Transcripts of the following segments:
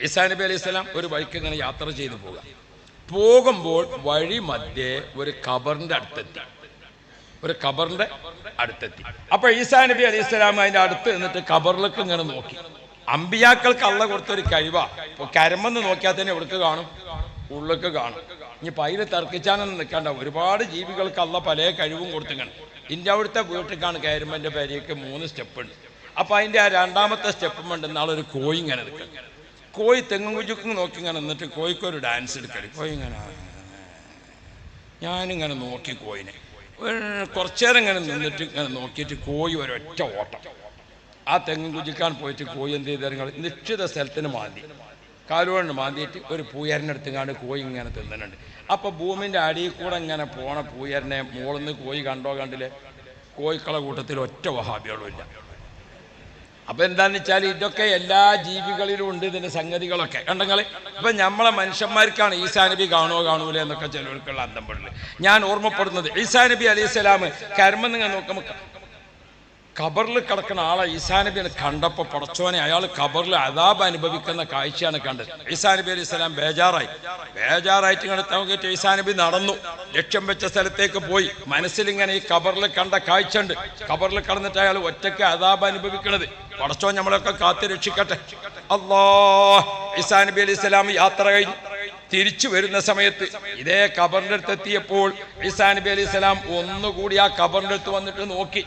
ഈസാ നബി അലൈഹി സ്വലാം ഒരു വഴിക്ക് ഇങ്ങനെ യാത്ര ചെയ്തു പോകുക പോകുമ്പോൾ വഴി മധ്യേ ഒരു ഖബറിന്റെ അടുത്തെത്തി. ഒരു ഖബറിന്റെ അടുത്തെത്തി. അപ്പൊ ഈസാ നബി അലൈഹി സ്വലാം അതിന്റെ അടുത്ത് നിന്നിട്ട് ഖബറിലേക്ക് ഇങ്ങനെ നോക്കി. അമ്പിയാക്കൾക്ക് അള്ള കൊടുത്തൊരു കഴിവാ. ഇപ്പൊ കരമെന്ന് നോക്കിയാൽ തന്നെ എവിടേക്ക് കാണും ഉള്ളിലേക്ക് കാണും. ഇനി പൈല തർക്കിച്ചാനൊന്നും നിൽക്കണ്ട. ഒരുപാട് ജീവികൾക്ക് അള്ള പല കഴിവും കൊടുത്തിങ്ങനെ. ഇന്റെ അവിടുത്തെ വീട്ടിലേക്കാണ് കയറുമ്പോൾ പേരേക്ക് മൂന്ന് സ്റ്റെപ്പ് ഉണ്ട് അപ്പൊ അതിന്റെ ആ രണ്ടാമത്തെ സ്റ്റെപ്പും ഉണ്ട്. ഒരു കോഴി ഇങ്ങനെ നിൽക്കും കോഴി തെങ്ങും കുജുക്കും നോക്കി ഇങ്ങനെ നിന്നിട്ട് കോഴിക്കൊരു ഡാൻസ് എടുക്കൽ. കോഴി ഇങ്ങനെ ഞാനിങ്ങനെ നോക്കി കോയിനെ കുറച്ചേരം ഇങ്ങനെ നിന്നിട്ട് ഇങ്ങനെ നോക്കിയിട്ട് കോഴി ഒരൊറ്റ ഓട്ടം. ആ തെങ്ങും കുജിക്കാൻ പോയിട്ട് കോഴി എന്ത് ചെയ്തങ്ങൾ നിശ്ചിത സ്ഥലത്തിന് മാന്തി. കാലുകൊണ്ട് മാന്തിയിട്ട് ഒരു പൂയറിനടുത്തുങ്ങാണ്ട് കോഴി ഇങ്ങനെ തിന്നുന്നുണ്ട് അപ്പൊ ഭൂമിന്റെ അടിയിൽ കൂടെ ഇങ്ങനെ പോണ പൂയരനെ മുകളിൽ കോഴി കണ്ടോ കണ്ടില്ലേ? കോഴിക്കള കൂട്ടത്തിൽ ഒറ്റ വഹാബികളും ഇല്ല. അപ്പൊ എന്താന്ന് വെച്ചാൽ ഇതൊക്കെ എല്ലാ ജീവികളിലും ഉണ്ട് ഇതിന്റെ സംഗതികളൊക്കെ. കണ്ടങ്ങൾ ഇപ്പൊ നമ്മളെ മനുഷ്യന്മാർക്കാണ് ഈസാ നബി കാണുമോ കാണൂല എന്നൊക്കെ ചിലവർക്കുള്ള അന്തം പെടുന്നത് ഞാൻ ഓർമ്മപ്പെടുന്നത് ഈസാ നബി അലൈഹി സ്വലാം കർമ്മങ്ങൾ നോക്കുമ്പോൾ ഖബറിൽ കിടക്കുന്ന ആളെ ഈസാനബിനെ കണ്ടപ്പോ പടച്ചോനെ അയാൾ ഖബറിൽ അതാബ് അനുഭവിക്കുന്ന കാഴ്ചയാണ് കണ്ടത്. ഈസാനബി അലൈഹി സ്വലാം ബേജാറായി. ബേജാറായിട്ട് ഇങ്ങനെ തവകേറ്റ് ഈസാനബി നടന്നു. ലക്ഷ്യം വെച്ച സ്ഥലത്തേക്ക് പോയി. മനസ്സിലിങ്ങനെ ഈ ഖബറിൽ കണ്ട കാഴ്ച ഉണ്ട് ഖബറിൽ കടന്നിട്ട് അയാൾ ഒറ്റയ്ക്ക് അതാബ് അനുഭവിക്കണത്. പടച്ചോൻ നമ്മളൊക്കെ കാത്തു രക്ഷിക്കട്ടെ. അല്ലോ ഈസാനബി അലൈഹി സ്വലാം യാത്ര കഴിഞ്ഞു. തിരിച്ചു വരുന്ന സമയത്ത് ഇതേ ഖബറിന്റെ അടുത്ത് എത്തിയപ്പോൾ ഈസാ നബി സ്വലാം ഒന്നുകൂടി ആ ഖബറിന്റെ അടുത്ത് വന്നിട്ട് നോക്കി.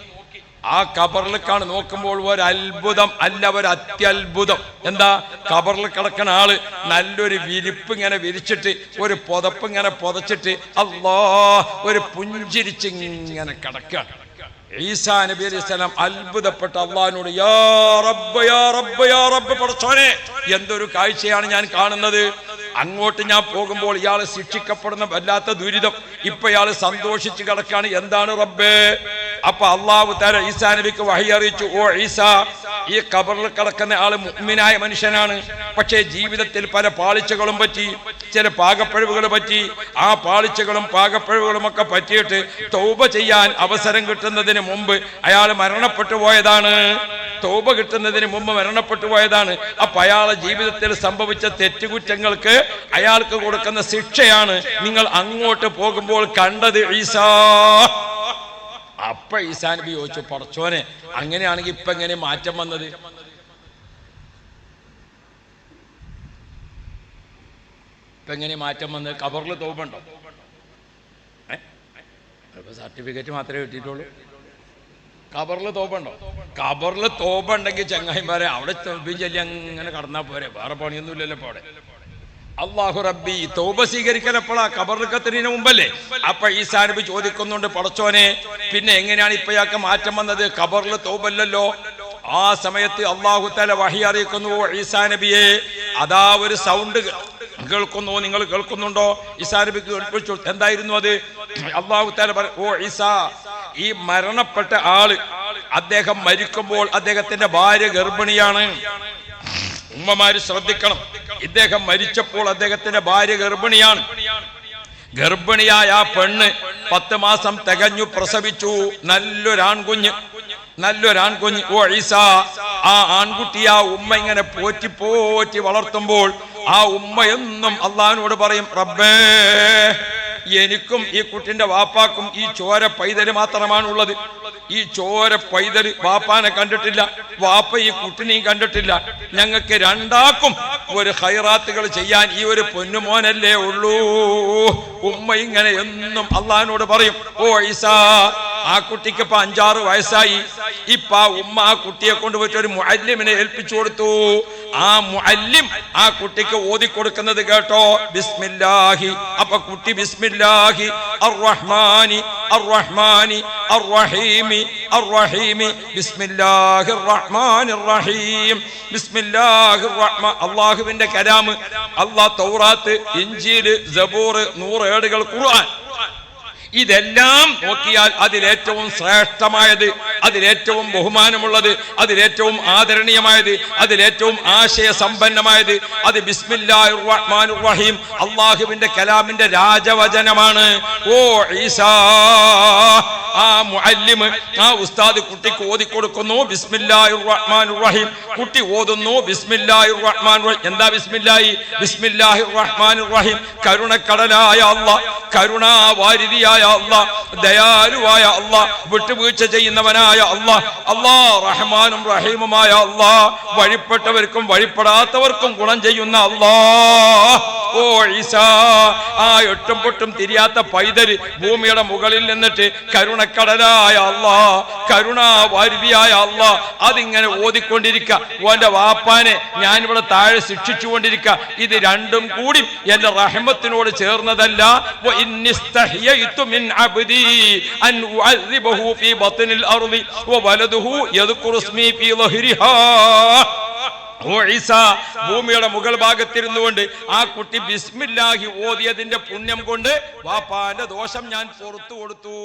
ആ ഖബറിലേക്കാണ് നോക്കുമ്പോൾ ഒരു അത്ഭുതം അല്ല ഒരു അത്യത്ഭുതം എന്താ? കബറിൽ കിടക്കുന്ന ആൾ നല്ലൊരു വിരിപ്പ് ഇങ്ങനെ വിരിച്ചിട്ട് ഒരു പുതപ്പ് ഇങ്ങനെ പുതച്ചിട്ട് അല്ലോ ഒരു പുഞ്ചിരിച്ച് ഇങ്ങനെ കിടക്കുകയാണ് ഈസാ നബി അലൈഹി സ്വലാം അത്ഭുതപ്പെട്ട അള്ളഹാനോട് യാ റബ്ബ് യാ റബ്ബ് യാ റബ്ബ് പടച്ചോനെ എന്തൊരു കാഴ്ചയാണ് ഞാൻ കാണുന്നത്? അങ്ങോട്ട് ഞാൻ പോകുമ്പോൾ ഇയാൾ ശിക്ഷിക്കപ്പെടുന്ന വല്ലാത്ത ദുരിതം. ഇപ്പൊ ഇയാൾ സന്തോഷിച്ച് കിടക്കാണ്. എന്താണ് റബ്ബേ? അപ്പൊ അള്ളാഹു താര ഈസാ നബിക്ക് വഹി അറിയിച്ചു ഓ ഈസ ഈ കബറിൽ കിടക്കുന്ന ആൾ മുഗ്മിനായ മനുഷ്യനാണ്. പക്ഷേ ജീവിതത്തിൽ പല പാളിച്ചകളും പറ്റി ചില പാകപ്പിഴവുകൾ പറ്റി ആ പാളിച്ചകളും പാകപ്പിഴവുകളും ഒക്കെ പറ്റിയിട്ട് തൗബ ചെയ്യാൻ അവസരം കിട്ടുന്നതിന് മുമ്പ് അയാൾ മരണപ്പെട്ടു പോയതാണ്. തോപ കിട്ടുന്നതിന് മുമ്പ് മരണപ്പെട്ടു പോയതാണ്. അപ്പൊ അയാളെ ജീവിതത്തിൽ സംഭവിച്ച തെറ്റുകുറ്റങ്ങൾക്ക് അയാൾക്ക് കൊടുക്കുന്ന ശിക്ഷയാണ്. നിങ്ങൾ അങ്ങോട്ട് പോകുമ്പോൾ കണ്ടത് ഈസാ. അപ്പൊ ഈസാ നബി ചോദിച്ചു പടച്ചോനെ അങ്ങനെയാണെങ്കിൽ ഇപ്പൊ എങ്ങനെ മാറ്റം വന്നത്? ഇപ്പൊ എങ്ങനെ മാറ്റം വന്നത്? കബറിൽ തോപുണ്ടോ സർട്ടിഫിക്കറ്റ് മാത്രമേ കിട്ടിയിട്ടുള്ളൂ. കബറിൽ തോപ്പുണ്ടോ കബറിൽ തോപ്പുണ്ടെങ്കിൽ ചങ്ങായിമാരെ അവിടെ തോപ്പിയും ചൊല്ലി അങ്ങനെ കടന്നാ പോരെ. വേറെ പണിയൊന്നുമില്ലല്ലോ ഇപ്പൊ അവിടെ. അള്ളാഹു റബ്ബി തോപ സ്വീകരിക്കൽ എപ്പോഴാ കബറിക്കത്തിന് മുമ്പല്ലേ? അപ്പൊ ഈ സാനബി ചോദിക്കുന്നുണ്ട് പടച്ചോനെ പിന്നെ എങ്ങനെയാണ് ഇപ്പൊ ഇയാൾക്ക് മാറ്റം വന്നത്? കബറിൽ തോപല്ലല്ലോ ആ സമയത്ത് അള്ളാഹു തല വഹി അറിയിക്കുന്നു ഈസാ നബിയെ അതാ ഒരു സൗണ്ട് കേൾക്കുന്നു നിങ്ങൾ കേൾക്കുന്നുണ്ടോ? ഈസാ നബി കേൾപ്പിച്ചു എന്തായിരുന്നു അത്? അള്ളാഹു തല ഓ ഈസാ ഈ മരണപ്പെട്ട ആൾ അദ്ദേഹം മരിക്കുമ്പോൾ അദ്ദേഹത്തിന്റെ ഭാര്യ ഗർഭിണിയാണ്. ഉമ്മമാര് ശ്രദ്ധിക്കണം. ഇദ്ദേഹം മരിച്ചപ്പോൾ അദ്ദേഹത്തിന്റെ ഭാര്യ ഗർഭിണിയാണ്. ഗർഭിണിയായ ആ പെണ്ണ് പത്ത് മാസം തികഞ്ഞു പ്രസവിച്ചു. നല്ലൊരാൺകുഞ്ഞ്. നല്ലൊരാൺകുഞ്ഞ്. ഓ ഈസ ആ ആൺകുട്ടി ആ ഉമ്മ ഇങ്ങനെ പോറ്റി പോറ്റി വളർത്തുമ്പോൾ ആ ഉമ്മ എന്നും അള്ളഹാനോട് പറയും റബ്ബേ എനിക്കും ഈ കുട്ടിന്റെ വാപ്പാക്കും ഈ ചോര പൈതൽ മാത്രമാണുള്ളത്. ഈ ചോര പൈതൽ വാപ്പാനെ കണ്ടിട്ടില്ല വാപ്പ ഈ കുട്ടിനെയും കണ്ടിട്ടില്ല. ഞങ്ങൾക്ക് രണ്ടാക്കും ഒരു ഹൈറാത്തുകൾ ചെയ്യാൻ ഈ ഒരു പൊന്നുമോനല്ലേ ഉള്ളൂ. ഉമ്മ ഇങ്ങനെ എന്നും അള്ളഹാനോട് പറയും ഓ ഈസാ ആ കുട്ടിക്ക് ഇപ്പൊ അഞ്ചാറ് വയസ്സായി. ഇപ്പ ഉമ്മ ആ കുട്ടിയെ കൊണ്ടുപോയിട്ട് ഒരു മുഅല്ലിമിനെ ഏൽപ്പിച്ചു കൊടുത്തു. ആ മുഅല്ലിം ആ കുട്ടിക്ക് ഓതി കൊടുക്കുന്നത് കേട്ടോ. ബിസ്മില്ലാഹി. അപ്പൊ കുട്ടി ബിസ്മില്ലാഹി. അർറഹ്മാനി അർറഹ്മാനി അർറഹീമി അർറഹീമി. ബിസ്മില്ലാഹിർ റഹ്മാനിർ റഹീം ബിസ്മില്ലാഹിർ റഹ്മാൻ അള്ളാഹുവിന്റെ കലാമ് അള്ളാഹ് തൗറാത്ത് ഇഞ്ചീൽ സബൂർ നൂറ് ഏടുകൾ ഖുർആൻ. ഇതെല്ലാം നോക്കിയാൽ അതിലേറ്റവും ശ്രേഷ്ഠമായത് അതിലേറ്റവും ബഹുമാനമുള്ളത് അതിലേറ്റവും ആദരണീയമായത് അതിലേറ്റവും ആശയ സമ്പന്നമായത് അത് റഹീം അള്ളാഹുവിന്റെ കലാമിന്റെ രാജവചനമാണ്. ഓ ഈസാ ആ മുഅല്ലിം ആ ഉസ്താദ് കുട്ടിക്ക് ഓതി കൊടുക്കുന്നു ബിസ്മില്ലാഹിർ റഹ്മാനിർ റഹീം കുട്ടി ഓതുന്നു ബിസ്മില്ലാഹിർ റഹ്മാൻ റഹീം എന്താ ബിസ്മില്ലാഹി? ബിസ്മില്ലാഹിർ റഹ്മാനിർ റഹീം കരുണക്കടലായ അല്ലാഹ് കരുണാവാരിധിയായ അല്ലാഹ് ദയാലുവായ അല്ലാഹ് വിട്ടുവീഴ്ച ചെയ്യുന്നവനായ അല്ലാഹ് അള്ളാ റഹ്മാനും റഹീമുമായ അള്ളാഹ്. വഴിപ്പെട്ടവർക്കും വഴിപ്പെടാത്തവർക്കും ഗുണം ചെയ്യുന്ന അല്ലാഹ് ഓ ഈസാ ആ എട്ടും പൊട്ടും തിരിയാത്ത പൈതൽ ഭൂമിയുടെ മുകളിൽ നിന്നിട്ട് കരുണക്കടലായ അള്ളാ കരുണാവാരുതിയായ അള്ളാ അതിങ്ങനെ ഓതിക്കൊണ്ടിരിക്ക. ഓന്റെ വാപ്പാനെ ഞാനിവിടെ താഴെ ശിക്ഷിച്ചുകൊണ്ടിരിക്ക. ഇത് രണ്ടും കൂടി എന്റെ റഹ്മത്തിനോട് ചേർന്നതല്ല. മിൻ അബ്ദി അൻ ഉഅദ്ദിബഹു ഫീ ബത്നിൽ അർളി ഭൂമിയുടെ മുകൾ ഭാഗത്തിരുന്നുകൊണ്ട് ആ കുട്ടി ബിസ്മില്ലാഹി ഓതിയതിന്റെ പുണ്യം കൊണ്ട് വാപ്പാന്റെ ദോഷം ഞാൻ പുറത്തു കൊടുത്തു.